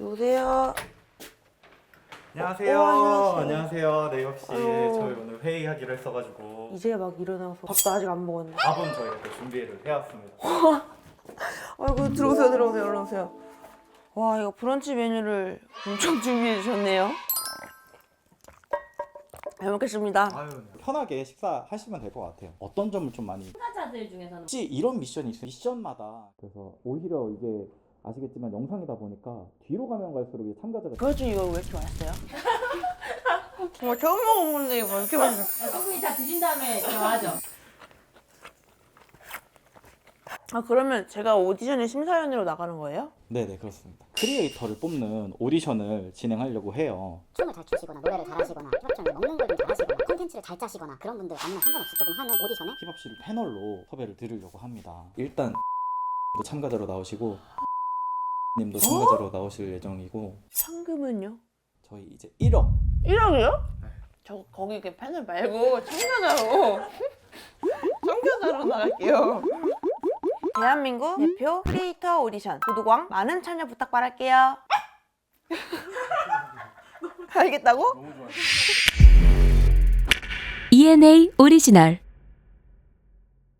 여보세요. 안녕하세요. 어, 안녕하세요. 안녕하세요. 네 역시 아유. 저희 오늘 회의하기로 했어가지고 이제 막 일어나서 밥도 아직 안 먹었네. 밥은 저희가 또 준비를 해왔습니다. 아이고 들어오세요 들어오세요 얼른 오세요. 와 이거 브런치 메뉴를 엄청 준비해 주셨네요. 잘 먹겠습니다. 아유, 편하게 식사하시면 될 것 같아요. 어떤 점을 좀 많이 참가자들 중에서는 혹시 이런 미션이 있어요. 미션마다 그래서 오히려 이게 아시겠지만 영상이다 보니까 뒤로 가면 갈수록 이제 참가자가 그 와중에 이걸 왜 이렇게 맛있어요? 정말 처음 먹어보는데 이거 왜 이렇게 맛있어? 충분히 다 드신 다음에 정하죠. 아 그러면 제가 오디션에 심사위원으로 나가는 거예요? 네네 그렇습니다. 크리에이터를 뽑는 오디션을 진행하려고 해요. 춤을 잘 추시거나 노래를 잘하시거나 힙합처럼 먹는 걸 좀 잘하시거나 콘텐츠를 잘 짜시거나 그런 분들 아무나 상관없이 조금 하는 오디션에 힙합실 패널로 섭외를 드리려고 합니다. 일단 도 참가자로 나오시고 님도 참가자로 나오실 예정이고 상금은요? 저희 이제 1억 1억이요? 저 거기 이렇게 패널 말고 참가자로 참가자로 나갈게요. 대한민국 대표 크리에이터 오디션 구독왕 많은 참여 부탁 바랄게요. 알겠다고? ENA 오리지널